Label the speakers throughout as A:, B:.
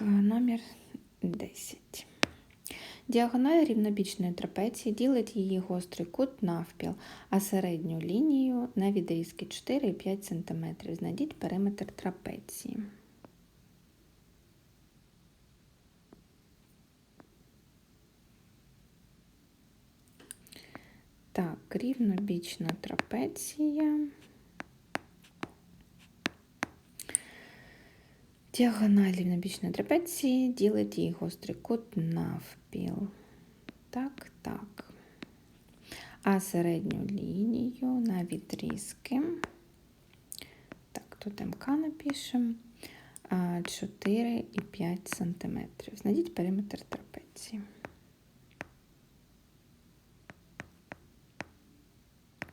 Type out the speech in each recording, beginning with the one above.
A: номер 10. Діагональ рівнобічної трапеції ділить її гострий кут навпіл, а середню лінію на відрізки 4 і 5 см. Знайдіть периметр трапеції. Так, рівнобічна трапеція. Діагональ рівнобічної трапеції ділить її гострий кут навпіл. Так, так. А середню лінію на відрізки. Так, тут МК напишемо 4 і 5 см. Знайдіть периметр трапеції.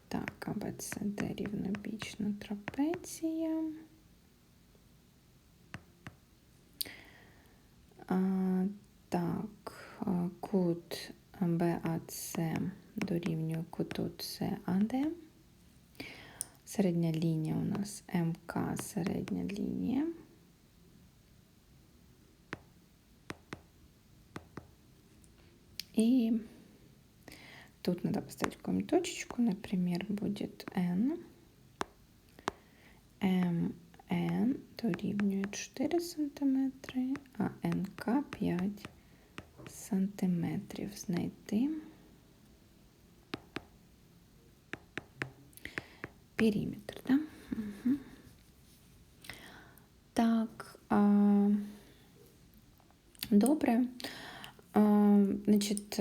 A: Так, АБЦД рівнобічна трапеція. А, Так, кут БАЦ дорівнює куту САД. Середня лінія у нас МК середня лінія. И тут надо поставить какую-нибудь точечку, например, будет N. МН дорівнює 4 см, а НК 5 см. Знайти периметр, да? Угу. Так, а, добре. А, значить,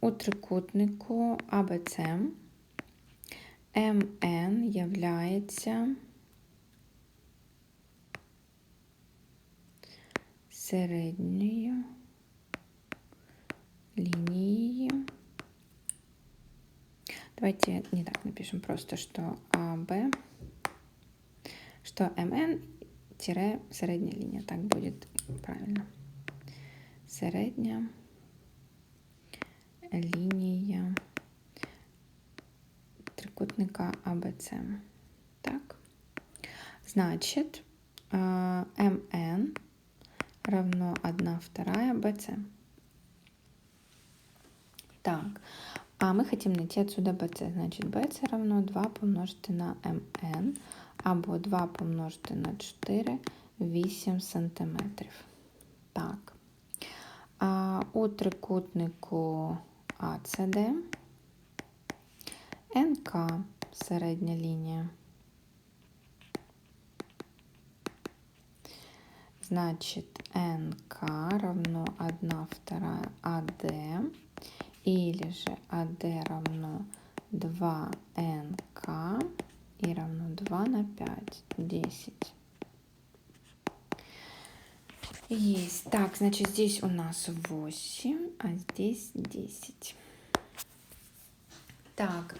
A: у трикутнику АБЦ МН являється середньою линией. Давайте не так напишем, просто что АБ, что МН тире средняя линия. Так будет правильно. Средняя линия трикутника АБЦ. Так. Значит, МН равно 1 вторая БЦ. Так, а мы хотим найти отсюда BC. Значит, BC равно 2 помножить на МН, або 2 помножить на 4, 8 сантиметрів. Так. А у трикутнику АЦД НК середня лінія. Значит, НК равно 1 вторая АД или же АД равно 2 НК и равно 2 на 5, 10. Есть. Так, значит, здесь у нас 8, а здесь 10. Так,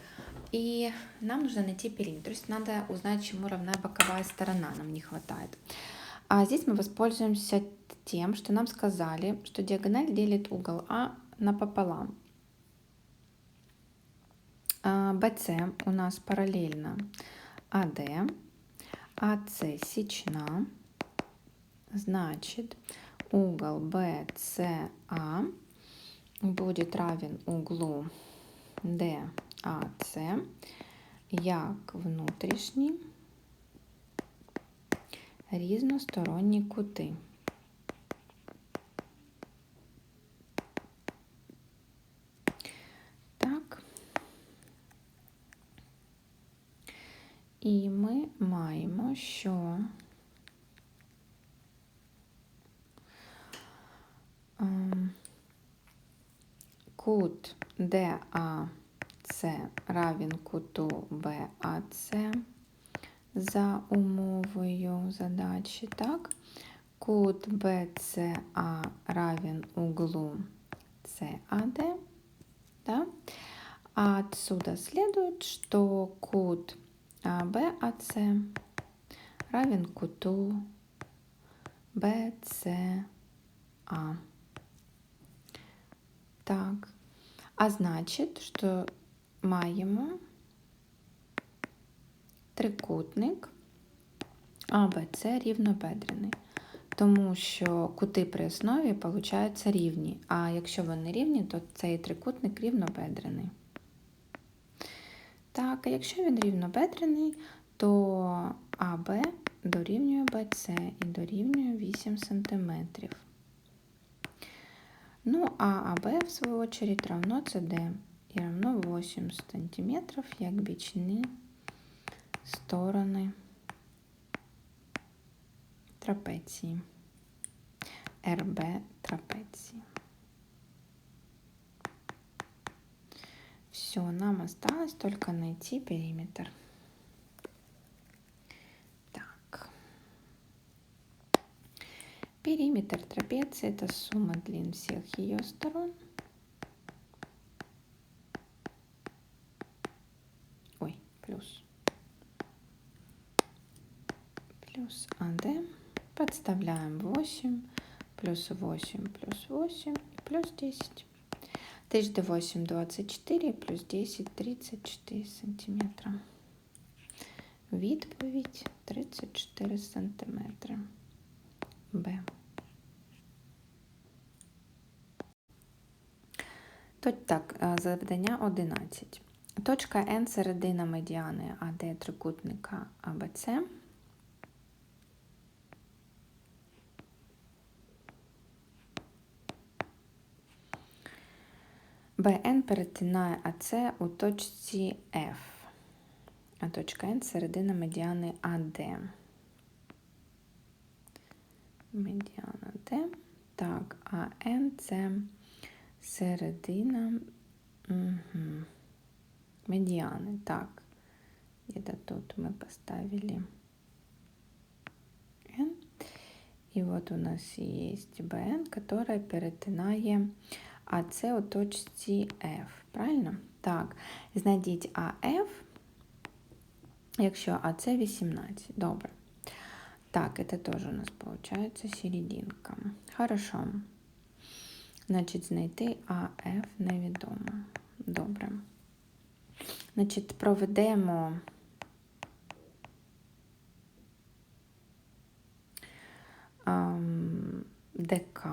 A: и нам нужно найти периметр. То есть надо узнать, чему равна боковая сторона. Нам не хватает. А здесь мы воспользуемся тем, что нам сказали, что диагональ делит угол А напополам. А, у нас параллельно АД, АС сечна, значит угол BCA будет равен углу DAC як внутрішні різносторонні кути. Так. І ми маємо, що ем, кут DAC равен куту BAC за умовою задачі, так? Кут BCA равен углу CAD, да? А отсюда следует, что кут BAC равен куту BCA. Так, а значит, что маємо трикутник АБЦ рівнобедрений. тому що кути при основі получаються рівні. А якщо вони рівні, то цей трикутник рівнобедрений. Так, а якщо він рівнобедрений, то АБ дорівнює БЦ і дорівнює 8 см. Ну, а АБ, в свою очередь, равно СД і равно 8 см, як бічні сторони трапеції. РБ трапеції. Все, нам осталось только найти периметр. Так. Периметр трапеции – это сумма длин всех ее сторон. Плюс АД. Подставляем 8, плюс 8, плюс 8 плюс 10. 8, 24, плюс 10, 34 сантиметра. Відповідь 34 сантиметри. Б. Тут так, завдання 11. Точка N середина медіани АД трикутника АБЦ. БН перетинає АЦ у точці F, а точка N середина медіани АД. Медіана Д. Так, а N це середина угу. медианы. Так, где-то тут мы поставили N. И вот у нас есть BN, которая перетинає а це у точці F. Правильно? Так, знайдіть АФ, якщо АЦ 18. Добре. Так, это тоже у нас получается серединка. Хорошо. Значить, знайти АФ невідомо. Добре. Значить, проведемо. ДК.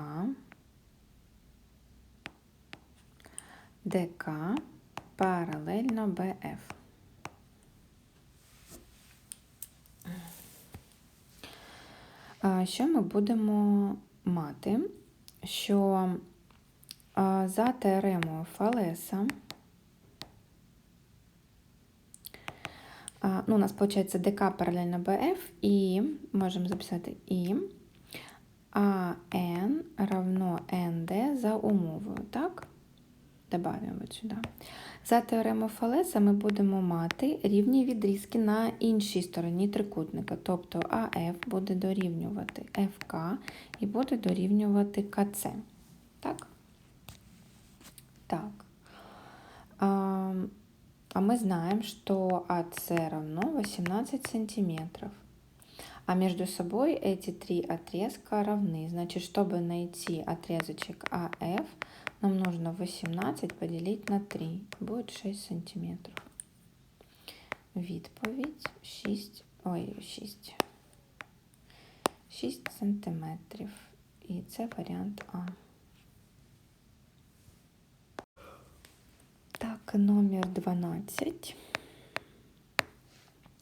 A: ДК паралельно БФ. Що ми будемо мати? Що за теоремою Фалеса, ну, у нас виходить ДК паралельно БФ, і можемо записати І, АН равно НД за умовою, так? Добавимо сюди. За теоремою Фалеса ми будемо мати рівні відрізки на іншій стороні трикутника. Тобто АФ буде дорівнювати ФК і буде дорівнювати КЦ. Так? Так. А, а мы знаем, что АС равно 18 сантиметров. А между собой эти три отрезка равны. Значит, чтобы найти отрезочек АФ, нам нужно 18 поделить на 3. Будет 6 сантиметров. Відповідь 6, ой, 6. 6 сантиметрів. І це варіант А. Так, номер 12.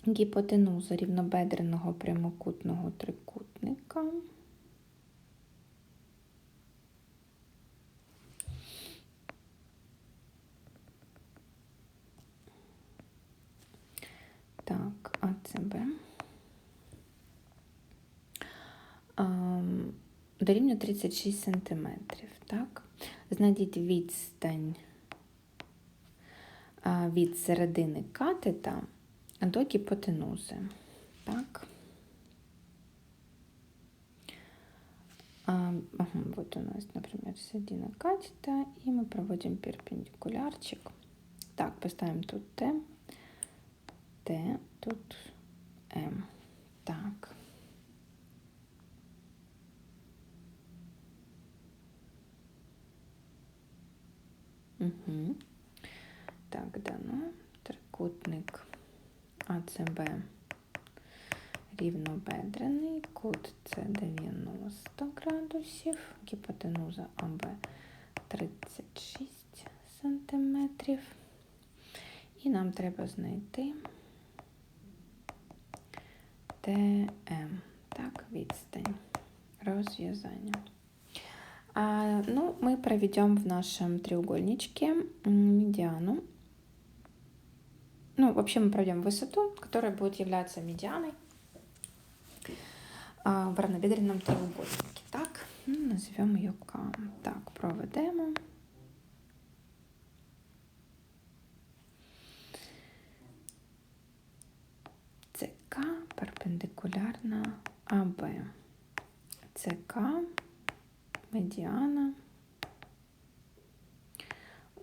A: Гіпотенуза рівнобедреного прямокутного трикутника. Так, АЦБ. Дорівнює 36 см. Так? Знайдіть відстань від середини катета до гіпотенузи. Так. Ага, вот у нас, например, середина катета, и мы проводим перпендикулярчик. Так, поставим тут. Т, тут М. Так. Угу. Так, дано. Трикутник АЦБ рівнобедрений, кут це 90 градусів, гіпотенуза АБ 36 сантиметрів. І нам треба знайти ТМ, так, відстань розв'язання. А, ну, мы проведем в нашем треугольничке медиану. Ну, вообще мы проведем высоту, которая будет являться медианой в равнобедренном треугольнике. Так, ну, назовем ее К. Так, проведемо. ЦК перпендикулярна АБ. ЦК медіана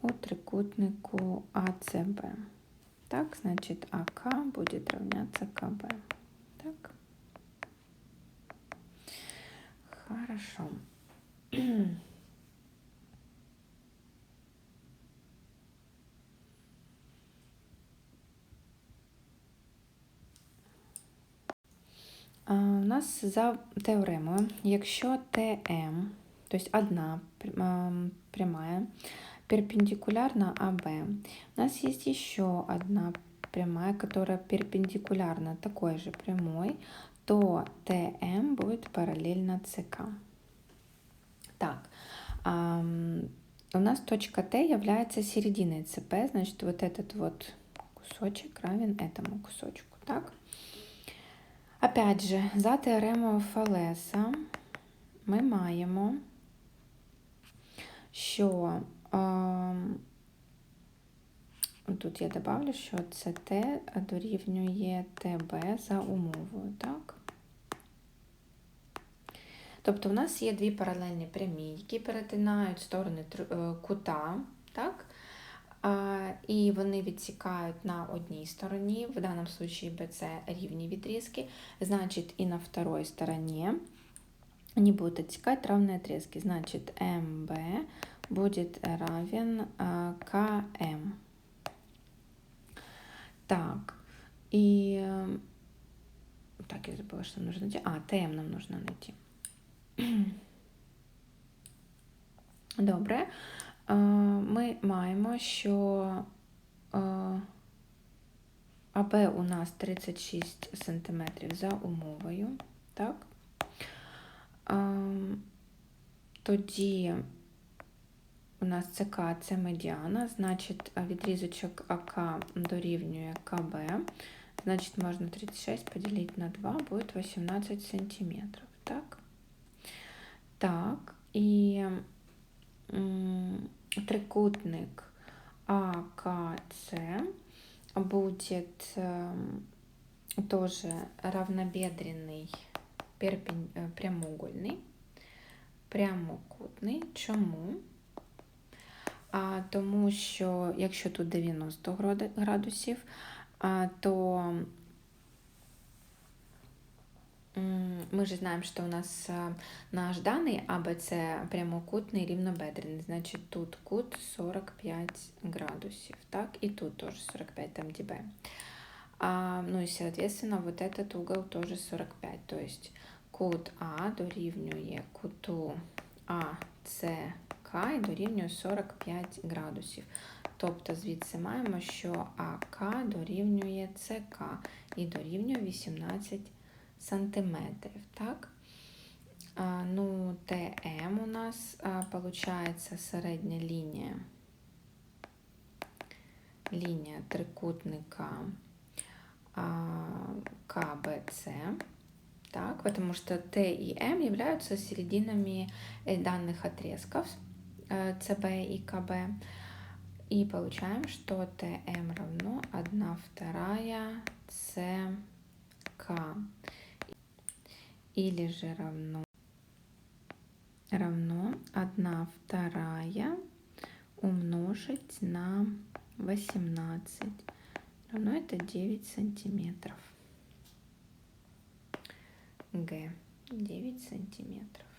A: у трикутнику АЦБ. Так, значит, АК будет равняться КБ. Так. Хорошо. У нас за теоремою, якщо ТМ то есть одна прямая перпендикулярна АБ. У нас есть еще одна прямая, которая перпендикулярна такой же прямой, то ТМ будет параллельно ЦК. Так, у нас точка Т является серединой ЦП, значит вот этот вот кусочек равен этому кусочку. Так? Опять же, за теоремою Фалеса ми маємо що тут я добавлю, що це Т дорівнює ТБ за умовою, так? Тобто в нас є дві паралельні прямі, які перетинають сторони е, кута, так? І вони відсікають на одній стороні, в даному случае BC рівні відрізки, значить, і на второй стороні они будут отсекать равные отрезки. Значит, МБ будет равен КМ. Так, и... Так, я забыла, что нужно найти. А, ТМ нам нужно найти. Добре. Ми маємо, що АБ у нас 36 см за умовою. Так? Тоді у нас ЦК це медіана, значить відрізочок АК дорівнює КБ. Значить, можна 36 поділити на 2, буде 18 сантиметрів. Так, так, і трикутник АКЦ будет тоже равнобедренный перпень... Е, прямоугольний, прямокутний. Чому? А, Тому що, якщо тут 90 градусів, а, то мы же знаем, что у нас наш данный АБЦ прямокутный рівнобедрений, значит тут кут 45 градусів, так, и тут тоже 45 там дБ. А, ну и, соответственно, вот этот угол тоже 45, то есть кут А дорівнює куту АЦК і дорівнює 45 градусів. Тобто звідси маємо, що АК дорівнює ЦК і дорівнює 18 сантиметрів. Так? А, ну, ТМ у нас виходить середня лінія. Лінія трикутника КБЦ так, потому что Т и М являются серединами э, данных отрезков ЦБ и КБ. И получаем, что ТМ равно 1 вторая ЦК. Или же равно, равно 1 вторая умножить на 18. Равно это 9 сантиметров. Г 9 сантиметров.